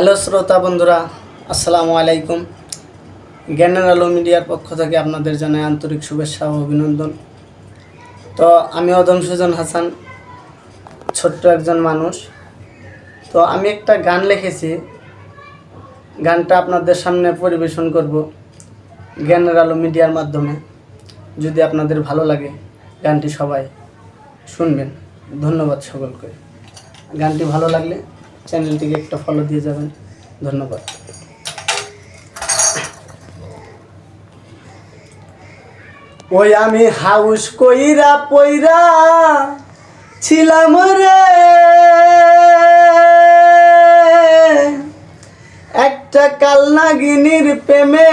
Hello শ্রোতা বন্ধুরা, আসসালামু আলাইকুম। জ্ঞানের আলো মিডিয়ার পক্ষ থেকে আপনাদের জানাই আন্তরিক শুভেচ্ছা ও অভিনন্দন। তো আমি অদম সুজন হাসান, ছোট্ট একজন মানুষ। তো আমি একটা গান লিখেছি, গানটা আপনাদের সামনে পরিবেশন করব জ্ঞানের আলো মিডিয়ার মাধ্যমে। যদি আপনাদের ভালো লাগে গানটি সবাই শুনবেন। ধন্যবাদ সকলকে। গানটি ভালো লাগলে চ্যানেলটিকে একটা ফলো দিয়ে যাবেন। ধন্যবাদ। ওই আমি হাউস কইরা পইরা ছিলাম রে। একটা কালনাগিনীর প্রেমে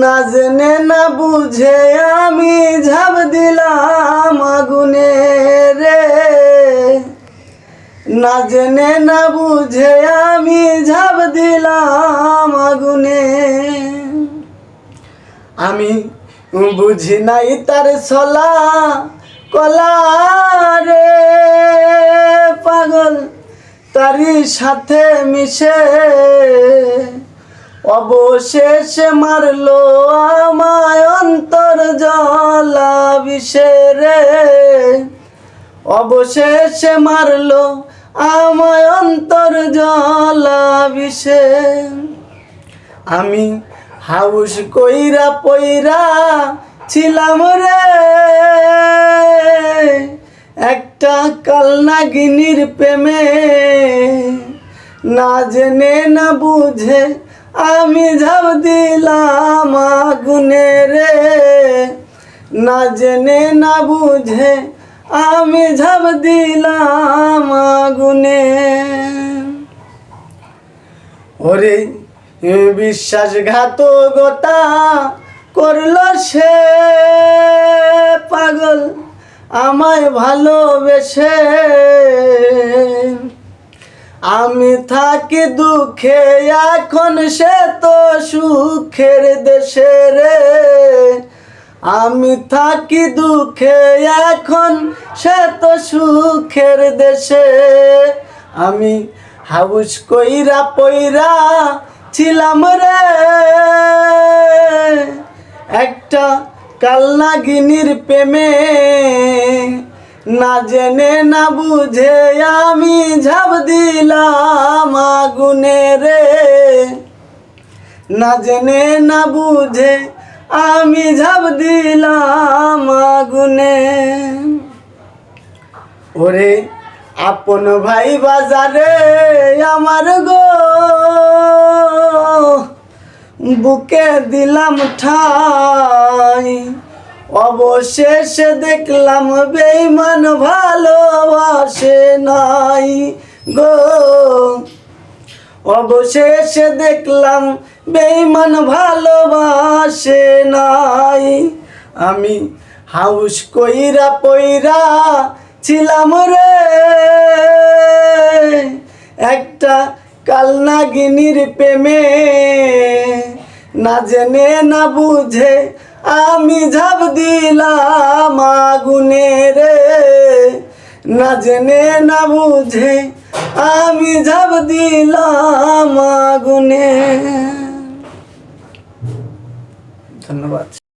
না জেনে না বুঝে আমি ঝাঁপ দিলাম আগুনে রে। না জেনে, না বুঝে আমি ঝাঁপ দিলাম আগুনে। আমি বুঝি নাই তার ছলা কলা রে। পাগল তারই সাথে মিশে। অবশেষে মারলো আমায় অন্তর জলা বিষে রে। অবশেষে মারলো আমায় অন্তর জলা বিষে। আমি হাউস কইরা পইরা ছিলাম রে। একটা কালনাগিনীর প্রেমে। না জেনে, না বুঝে আমি ঝাপ দিলাম আগুনে রে। না জেনে, না বুঝে আমি ঝাপ দিলাম আগুনে। ওরে বিশ্বাসঘাতকতা করল সে পাগল আমায় ভালোবেসে। আমি থাকি দুঃখে, এখন সে তো সুখের দেশে রে। আমি থাকি দুঃখে, এখন সে তো সুখের দেশে। আমি হাউস কইরা পইরা ছিলাম রে। একটা কালনাগিনীর প্রেমে না জেনে, না বুঝে আমি ঝাঁপ দিলাম আগুনে রে। না জেনে, না বুঝে আমি ঝাঁপ দিলাম আগুনে। ওরে আপন ভাই বাজারে আমার গো। বুকে দিলাম ঠাই। অবশেষে দেখলাম বেইমান ভালোবাসে নাই গো। অবশেষে দেখলাম বেইমান ভালোবাসে নাই। আমি হাউস কইরা পইরা ছিলাম রে। একটা কালনাগিনীর প্রেমে না জেনে না বুঝে আমি ঝাঁপ দিলাম আগুনে রে। না জেনে না বুঝে আমি ঝাঁপ দিলাম আগুনে। ধন্যবাদ।